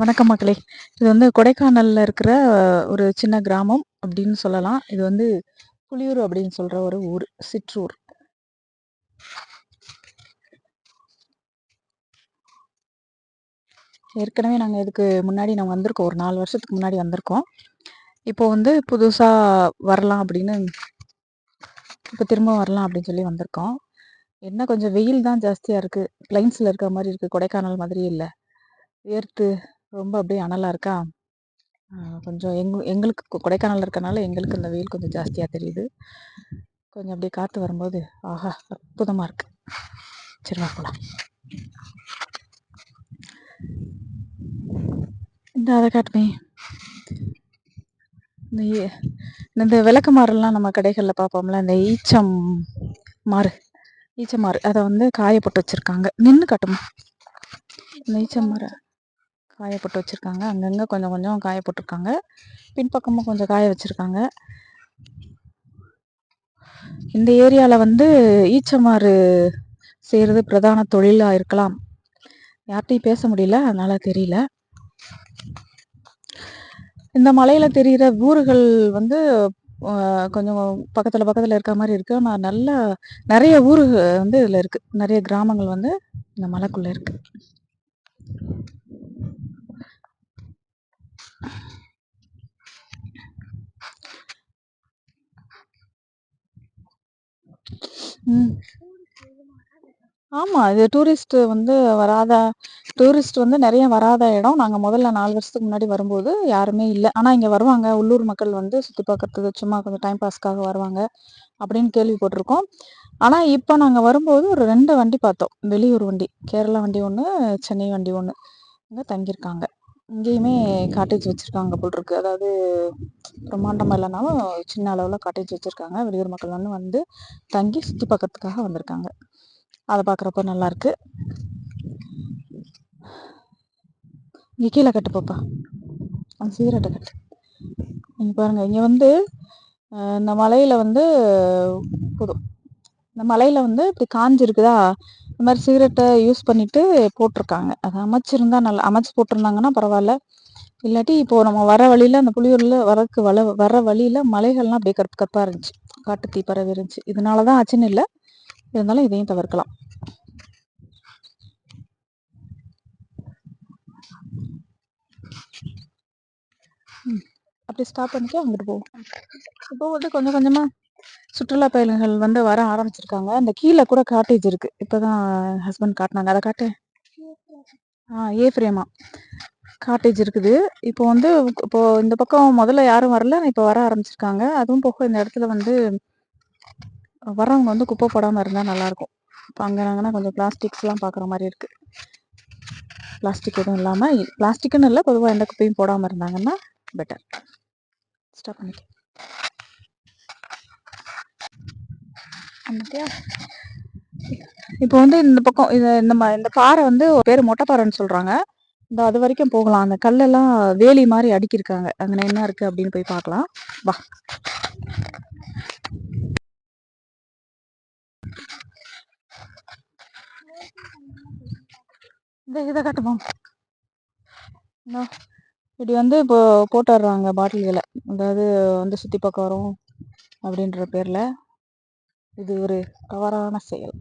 வணக்கம் மக்களே. இது வந்து கொடைக்கானல்ல இருக்கிற ஒரு சின்ன கிராமம் அப்படின்னு சொல்லலாம். இது வந்து புளியூர் அப்படின்னு சொல்கிற ஒரு ஊர் சிற்றூர். ஏற்கனவே நாங்கள் இதுக்கு முன்னாடி நாங்கள் வந்திருக்கோம். ஒரு நாலு வருஷத்துக்கு முன்னாடி வந்திருக்கோம். இப்போ வந்து புதுசாக வரலாம் அப்படின்னு இப்போ திரும்ப வரலாம் அப்படின்னு சொல்லி வந்திருக்கோம். என்ன கொஞ்சம் வெயில் தான் ஜாஸ்தியாக இருக்குது பிளைன்ஸில் இருக்கிற மாதிரி இருக்குது கொடைக்கானல் மாதிரி இல்லை. வேர்த்து ரொம்ப அப்படியே அனலாக இருக்கா? கொஞ்சம் எங் எங்களுக்கு கொடைக்கானல் இருக்கனால எங்களுக்கு இந்த வெயில் கொஞ்சம் ஜாஸ்தியாக தெரியுது. கொஞ்சம் அப்படியே காற்று வரும்போது ஆஹா அற்புதமாக இருக்கு. சரி வா போகலாம் இந்த அதை காட்டுமே இந்த இந்த விளக்கு மாறெல்லாம் நம்ம கடைகளில் பார்ப்போம்ல இந்த ஈச்சம் மாறு. ஈச்சமாறு அதை வந்து காய போட்டு வச்சுருக்காங்க. நின்று காட்டுமா? இந்த ஈச்சமாறு காய போட்டு வச்சுருக்காங்க. அங்கங்கே கொஞ்சம் கொஞ்சம் காய போட்டிருக்காங்க பின்பக்கமும் கொஞ்சம் காய வச்சுருக்காங்க. இந்த ஏரியாவில் வந்து ஈச்சமாறு செய்கிறது பிரதான தொழிலாக இருக்கலாம். யார்கிட்டையும் பேச முடியல. அதனால் தெரியல. இந்த மலையில் தெரிகிற ஊர்கள் வந்து கொஞ்சம் பக்கத்தில் பக்கத்தில் இருக்க மாதிரி இருக்குது ஆனால் நல்லா நிறைய ஊர் வந்து இதில் இருக்குது நிறைய கிராமங்கள் வந்து இந்த மலைக்குள்ளே இருக்குது ம் இது டூரிஸ்ட் வந்து வராத டூரிஸ்ட் வந்து நிறைய வராத இடம். நாங்கள் முதல்ல நாலு வருஷத்துக்கு முன்னாடி வரும்போது யாருமே இல்லை ஆனால் இங்கே வருவாங்க. உள்ளூர் மக்கள் வந்து சுற்றி பார்க்கறதுக்கு சும்மா கொஞ்சம் டைம் பாஸ்க்காக வருவாங்க. அப்படின்னு கேள்விப்பட்டிருக்கோம். ஆனால் இப்போ நாங்கள் வரும்போது ஒரு ரெண்டு வண்டி பார்த்தோம். வெளியூர் வண்டி. கேரளா வண்டி ஒன்று சென்னை வண்டி ஒன்று இங்கே தங்கியிருக்காங்க. இங்கேயுமே காட்டேஜ் வச்சுருக்காங்க போலிருக்கு. அதாவது பிரம்மாண்டமாக இல்லைனாலும் சின்ன அளவில் காட்டேஜ் வச்சுருக்காங்க. வெளியூர் மக்கள் வந்து வந்து தங்கி சுற்றி பார்க்கறதுக்காக வந்திருக்காங்க. அதை பார்க்குறப்ப நல்லாயிருக்கு இங்கே கீழே கட்டு பாப்பா. அந்த சீரட்டை கட்டு. நீங்கள் பாருங்கள் இங்கே வந்து இந்த மலையில் வந்து போதும். இந்த மலையில் வந்து இப்படி காஞ்சிருக்குதா? இந்த மாதிரி சிகரெட்டை யூஸ் பண்ணிட்டு போட்டிருக்காங்க. அது அமைச்சிருந்தா நல்லா அமைச்சு போட்டிருந்தாங்கன்னா பரவாயில்ல. இல்லாட்டி இப்போது நம்ம வர வழியில் அந்த புளியூரில் வரக்கு வள வர வழியில் மலைகள்லாம் அப்படியே கற்பு கற்பாக இருந்துச்சு. காட்டு தீ பரவி இருந்துச்சு. இதனால தான் ஆச்சுன்னு இல்லை. இருந்தாலும் இதையும் தவிர்க்கலாம். அப்படி ஸ்டாப் பண்ணிட்டு அங்கிட்டு போவோம் இப்போ வந்து கொஞ்சம் கொஞ்சமாக சுற்றுலா பயணிகள் வந்து வர ஆரம்பிச்சிருக்காங்க. அந்த கீழே கூட காட்டேஜ் இருக்கு. இப்போதான் ஹஸ்பண்ட் காட்டினாங்க. அதை காட்டு. ஆ ஏ ஃப்ரேமா காட்டேஜ் இருக்குது. இப்போ வந்து இப்போ இந்த பக்கம் முதல்ல யாரும் வரல. இப்போ வர ஆரம்பிச்சிருக்காங்க. அதுவும் போக இந்த இடத்துல வந்து வரவங்க வந்து குப்பை போடாமல் இருந்தால் நல்லாயிருக்கும் இப்போ அங்கே நாங்கன்னா கொஞ்சம் பிளாஸ்டிக்ஸ்லாம் பார்க்குற மாதிரி இருக்குது பிளாஸ்டிக் எதுவும் இல்லாமல் பிளாஸ்டிக்குன்னு இல்லை. பொதுவாக எந்த குப்பையும் போடாமல் இருந்தாங்கன்னா பெட்டர் ஸ்டாப் பண்ணிக்க. இப்போ வந்து இந்த பக்கம் இது இந்த இந்த பாறை வந்து பேர் மொட்டைப்பாறைன்னு சொல்கிறாங்க இந்த அது வரைக்கும் போகலாம். அந்த கல்லெல்லாம் வேலி மாதிரி அடுக்கியிருக்காங்க. அங்கே என்ன இருக்குது அப்படின்னு போய் பார்க்கலாம். வா. இந்த இதை கட்டுவோம் இப்படி வந்து இப்போ போட்டுடுறாங்க பாட்டில்களை. அதாவது வந்து சுற்றி பார்க்க வரும் அப்படின்ற பேரில். இது ஒரு தவறான செயல்.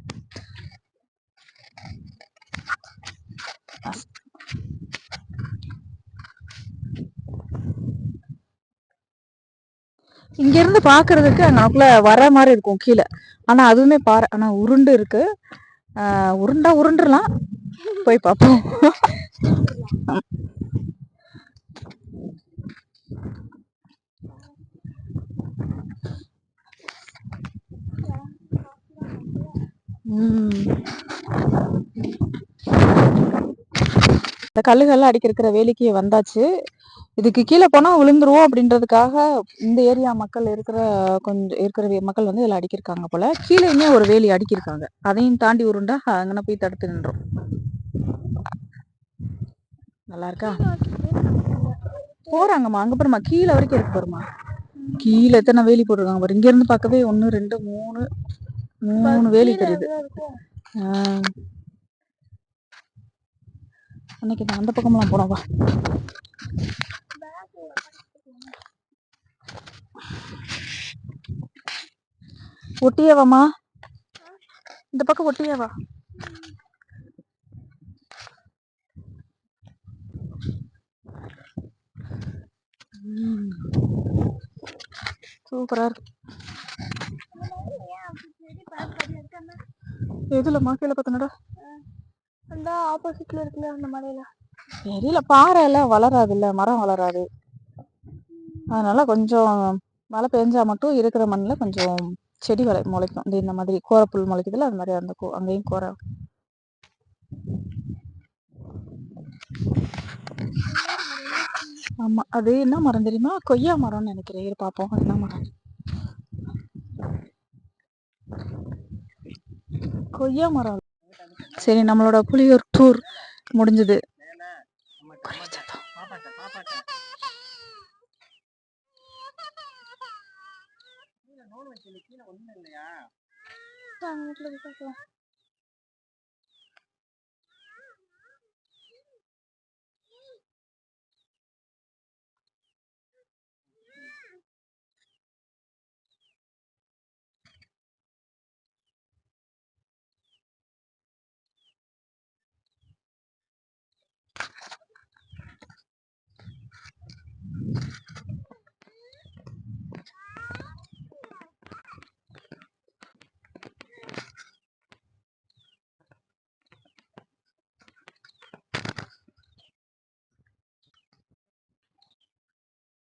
இங்கேருந்து பார்க்கறதுக்கு நமக்குள்ள வர மாதிரி இருக்கும் கீழே. ஆனால் அதுவுமே பாறை ஆனால் உருண்டு இருக்கு. உருண்டா உருண்டுலாம் போய் பார்ப்போம் இந்த கல்லுகள்லாம் இருக்கிற வேலைக்கு வந்தாச்சு. இதுக்கு கீழே போனா விழுந்துருவோம் அப்படின்றதுக்காக இந்த ஏரியா மக்கள் இருக்கிற கொஞ்சம் இருக்கிற மக்கள் வந்து இதில் அடிக்கிருக்காங்க போல. கீழேயுமே ஒரு வேலி அடிக்கிருக்காங்க. அதையும் தாண்டி உருண்டா அங்கே போய் தடுத்து நின்றோம். நல்லா இருக்கா போறாங்கம்மா. அங்க பாருமா கீழே வரைக்கும் இருக்கு பாருமா கீழே எத்தனை வேலி போட்டிருக்காங்க பாரு. இங்க இருந்து பார்க்கவே ஒன்னு ரெண்டு மூணு மூணு வேலி தெரியுது. அன்னைக்கு அந்த பக்கம்லாம் போனோம் வா ஒட்டியே வாம்மா இந்த பக்கம் ஒட்டியே வா ம். சூப்பரா இருக்கு. எதுலம்மா கீழே பார்த்தனடா அந்த ஆப்போசிட்ல இருக்குல்ல அந்த மலையில. தெரியல பாறை எல்லாம் வளராது இல்ல மரம் வளராது. அதனால கொஞ்சம் மழை பெஞ்சா மட்டும் இருக்கிற மண்ணில் கொஞ்சம் செடி வளை முளைக்கும். இந்த இந்த மாதிரி கோரப்புல் முளைக்குதுல அது மாதிரி அந்த கோ- அங்கேயும் கோரை. ஆமா அது என்ன மரம் தெரியுமா? கொய்யா மரம்னு நினைக்கிறேன். பார்ப்போம் என்ன மரம்? கொய்யா மரம். சரி நம்மளோட புலியூர் டூர் முடிஞ்சது. வீட்டுல போய் பார்க்கலாம்